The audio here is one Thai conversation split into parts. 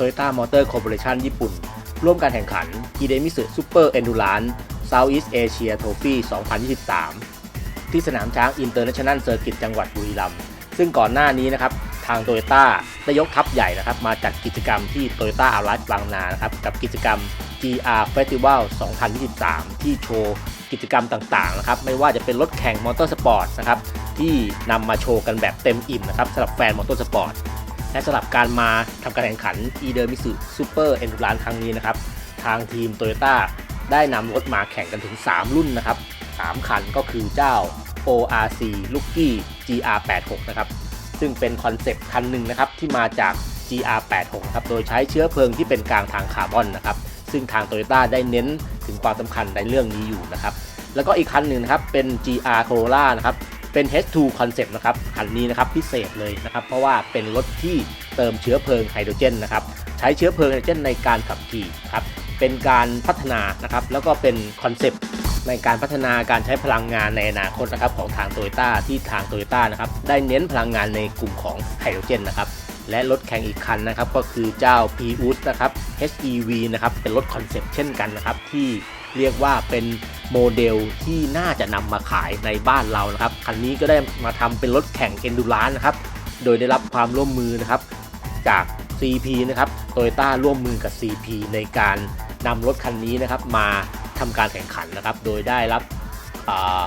Toyota Motor Corporation ญี่ปุ่น ร่วมการแข่งขัน i d e m i s u Super Endurance Southeast Asia Trophy 2023 ที่สนามช้าง International Circuit จังหวัดบุรีรัมย์ ซึ่งก่อนหน้านี้นะครับทางโตโยต้าได้ยกทัพใหญ่นะครับมาจัดกิจกรรมที่ Toyota a r a g บางนานะครับกับกิจกรรม GR Festival 2023 ที่โชว์กิจกรรมต่างๆนะครับไม่ว่าจะเป็นรถแข่งมอเตอร์สปอร์ตนะครับที่นำมาโชว์กันแบบเต็มอิ่มนะครับสำหรับแฟนมอเตอร์สปอร์ต และสำหรับการมาทำการแข่งขัน e d e m i s u Super Endurance ครั้งนี้นะครับ ทางทีม Toyota ได้นำรถมาแข่งกันถึง 3 รุ่นนะครับ 3 คันก็คือเจ้า ORC l o o k i e GR86 นะครับ ซึ่งเป็นคอนเซปต์คันหนึ่งนะครับที่มาจาก GR86 ครับ โดยใช้เชื้อเพลิงที่เป็นกลางทางคาร์บอนนะครับ ซึ่งทาง Toyota ได้เน้นถึงความสำคัญในเรื่องนี้อยู่นะครับ แล้วก็อีกคันหนึ่งนะครับเป็น GR Corolla นะครับ เป็น H2 Concept นะครับคันนี้นะครับพิเศษเลยนะครับ เพราะว่าเป็นรถที่เติมเชื้อเพลิงไฮโดรเจนนะครับใช้เชื้อเพลิงไฮโดรเจนในการขับขี่ครับเป็นการพัฒนานะครับแล้วก็เป็นคอนเซปต์ในการพัฒนาการใช้พลังงานในอนาคตนะครับของทางโตโยต้าที่ทางโตโยต้านะครับได้เน้นพลังงานในกลุ่มของไฮโดรเจนนะครับและรถแข่งอีกคันนะครับก็คือเจ้า p u s นะครับ HEV นะครับเป็นรถคอนเซปต์เช่นกันนะครับที่ เรียกว่าเป็นโมเดลที่น่าจะนำมาขายในบ้านเรานะครับ คันนี้ก็ได้มาทำเป็นรถแข่ง Endurance นะครับ โดยได้รับความร่วมมือนะครับจาก CP นะครับโตโยต้าร่วมมือกับ CP ในการนำรถคันนี้นะครับมาทำการแข่งขันนะครับ โดยได้รับ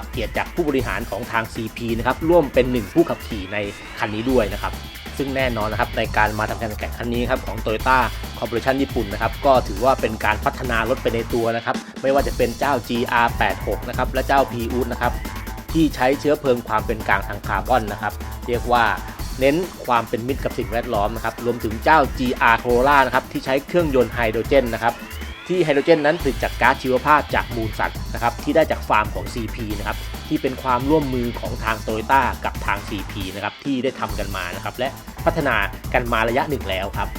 เกียรติจากผู้บริหารของทาง CP นะครับร่วมเป็นหนึ่งผู้ขับขี่ในคันนี้ด้วยนะครับ ซึ่งแน่นอนนะครับในการมาทำการแข่งขันครั้งนี้ครับของ Toyota Corporation ญี่ปุ่นนะครับก็ถือว่าเป็นการพัฒนารถไปในตัวนะครับไม่ว่าจะเป็นเจ้า GR86 นะครับและเจ้า p u นะครับที่ใช้เชื้อเพลิงความเป็นกลางทางคาร์บอนนะครับเรียกว่าเน้นความเป็นมิตรกับสิ่งแวดล้อมนะครับรวมถึงเจ้า GR Corolla นะครับที่ใช้เครื่องยนต์ไฮโดรเจนนะครับที่ไฮโดรเจนนั้นผลิตจากก๊าซชีวภาพจากมูลสัตว์นะครับที่ได้จากฟาร์มของ CP นะครับ ที่เป็นความร่วมมือของทางโตโยต้ากับทาง CP นะครับที่ได้ทำกันมานะครับและพัฒนากันมาระยะหนึ่งแล้วครับ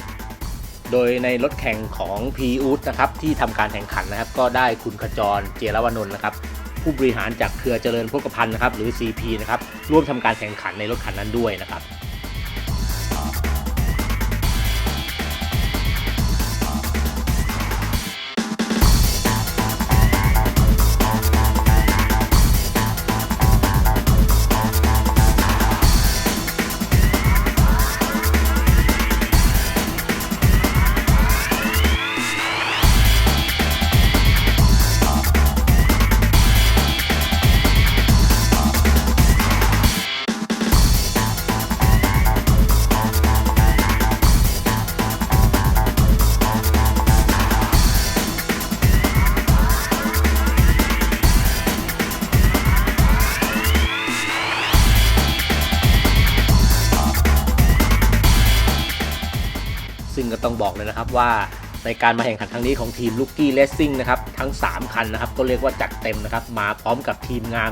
โดยในรถแข่งของ p ีอูดนะครับที่ทำการแข่งขันนะครับ ก็ได้คุณขจรเจรวนนท์นะครับผู้บริหารจากเครือเจริญพกพันธ์นะครับหรือ CP นะครับร่วมทำการแข่งขันในรถคันนั้นด้วยนะครับ ต้องบอกเลยนะครับว่าในการมาแข่งขันครั้งนี้ของทีม l o o k i e Racing นะครับทั้ง 3 คันนะครับ ก็เรียกว่าจัดเต็มนะครับ มาพร้อมกับทีมงาน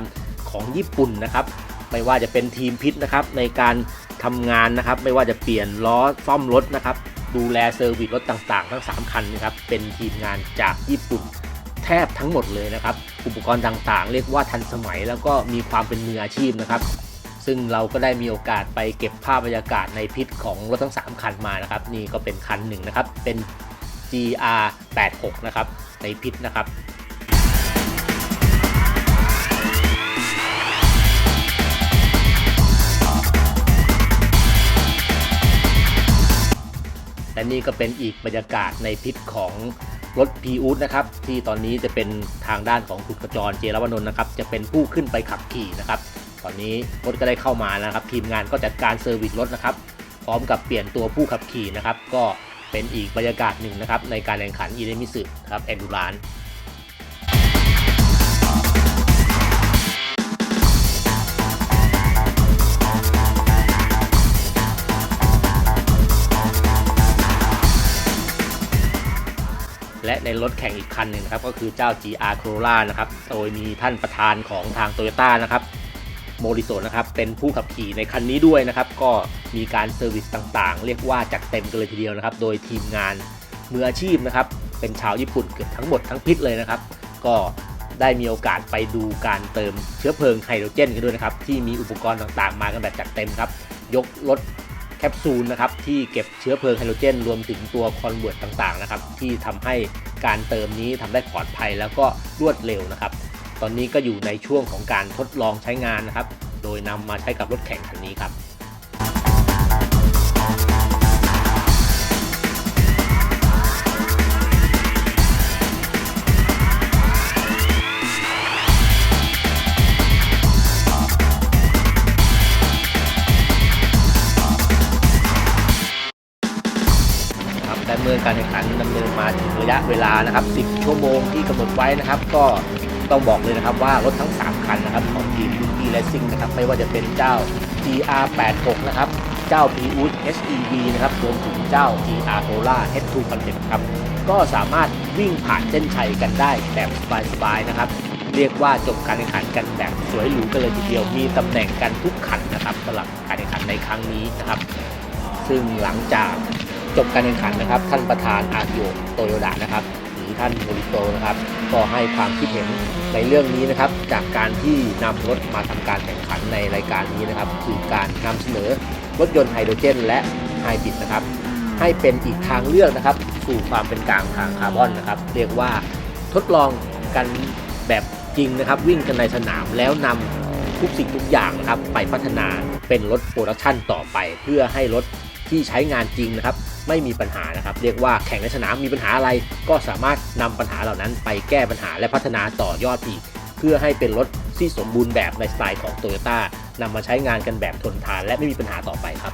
ของญี่ปุ่นนะครับไม่ว่าจะเป็นทีมพิษนะครับในการทำงานนะครับ ไม่ว่าจะเปลี่ยนล้อซ่อมรถนะครับ ดูแลเซอร์วิสรถต่างๆ ทั้ง 3 คันนะครับเป็นทีมงานจากญี่ปุ่นแทบทั้งหมดเลยนะครับ อุปกรณ์ต่างๆ เรียกว่าทันสมัยแล้วก็มีความเป็นมืออาชีพนะครับ ซึ่งเราก็ได้มีโอกาสไปเก็บภาพบรรยากาศในพิษของรถทั้ง 3 คันมานะครับ นี่ก็เป็นคันหนึ่งนะครับ เป็น GR 86นะครับ ในพิษนะครับและนี่ก็เป็นอีกบรรยากาศในพิษของรถพีอูดนะครับที่ตอนนี้จะเป็นทางด้านของคุณกระจรเจรวนนท์นะครับจะเป็นผู้ขึ้นไปขับขี่นะครับ ตอนนี้รถก็ได้เข้ามานะครับ ทีมงานก็จัดการเซอร์วิสรถนะครับ พร้อมกับเปลี่ยนตัวผู้ขับขี่นะครับ ก็เป็นอีกบรรยากาศหนึ่งนะครับ ในการแข่งขันอีเดมิสึครับแอนดูรานและในรถแข่งอีกคันหนึ่งนะครับก็คือเจ้า GR Corolla นะครับ โดยมีท่านประธานของทาง Toyota นะครับ โมริโซนะครับเป็นผู้ขับขี่ในคันนี้ด้วยนะครับ ก็มีการเซอร์วิสต่างๆ เรียกว่าจัดเต็มกันเลยทีเดียวนะครับ โดยทีมงานมืออาชีพนะครับ เป็นชาวญี่ปุ่นเกือบทั้งหมดทั้งพิษเลยนะครับ ก็ได้มีโอกาสไปดูการเติมเชื้อเพลิงไฮโดรเจนกันด้วยนะครับ ที่มีอุปกรณ์ต่างๆ มากันแบบจัดเต็มครับ ยกรถแคปซูลนะครับที่เก็บเชื้อเพลิงไฮโดรเจน รวมถึงตัวคอนเวิร์ตต่างๆนะครับที่ทำให้การเติมนี้ทำได้ปลอดภัยแล้วก็รวดเร็วนะครับ ตอนนี้ก็อยู่ในช่วงของการทดลองใช้งานนะครับ โดยนำมาใช้กับรถแข่งคันนี้ครับครับและเมื่อการแข่งขันดำเนินมาถึงระยะเวลานะครับ 10 ชั่วโมงที่กำหนดไว้นะครับ ก็ ต้องบอกเลยนะครับว่ารถทั้ง 3 คันนะครับของทีม u k i Racing นะครับไม่ว่าจะเป็นเจ้า GR86 นะครับ เจ้า p u s HEV นะครับรวมถึงเจ้า GR t o l a H2 Concept ครับก็สามารถวิ่งผ่านเส้นชัยกันได้แบบสบายๆนะครับเรียกว่าจบการแข่งขันกันแบบสวยหรูกันเลยทีเดียวมีตำแหน่งกันทุกคันนะครับสำหรับการแข่งขันในครั้งนี้นะครับ ซึ่งหลังจากจบการแข่งขันนะครับ ท่านประธานอากิโอโตโยดะนะครับ ท่านโมริโตนะครับ ก็ให้ความคิดเห็นในเรื่องนี้นะครับ จากการที่นำรถมาทำการแข่งขันในรายการนี้นะครับ คือการนำเสนอรถยนต์ไฮโดรเจน และไฮบริดนะครับ ให้เป็นอีกทางเลือกนะครับ สู่ความเป็นกลางทางคาร์บอนนะครับ เรียกว่าทดลองกันแบบจริงนะครับ วิ่งกันในสนามแล้วนำทุกสิ่งทุกอย่างนะครับ ไปพัฒนาเป็นรถโปรดักชันต่อไป เพื่อให้รถที่ใช้งานจริงนะครับ ไม่มีปัญหานะครับ เรียกว่าแข่งในสนามมีปัญหาอะไร ก็สามารถนำปัญหาเหล่านั้น ไปแก้ปัญหาและพัฒนาต่อยอดอีก เพื่อให้เป็นรถที่สมบูรณ์แบบในสไตล์ของโตโยต้านำมาใช้งานกันแบบทนทานและไม่มีปัญหาต่อไปครับ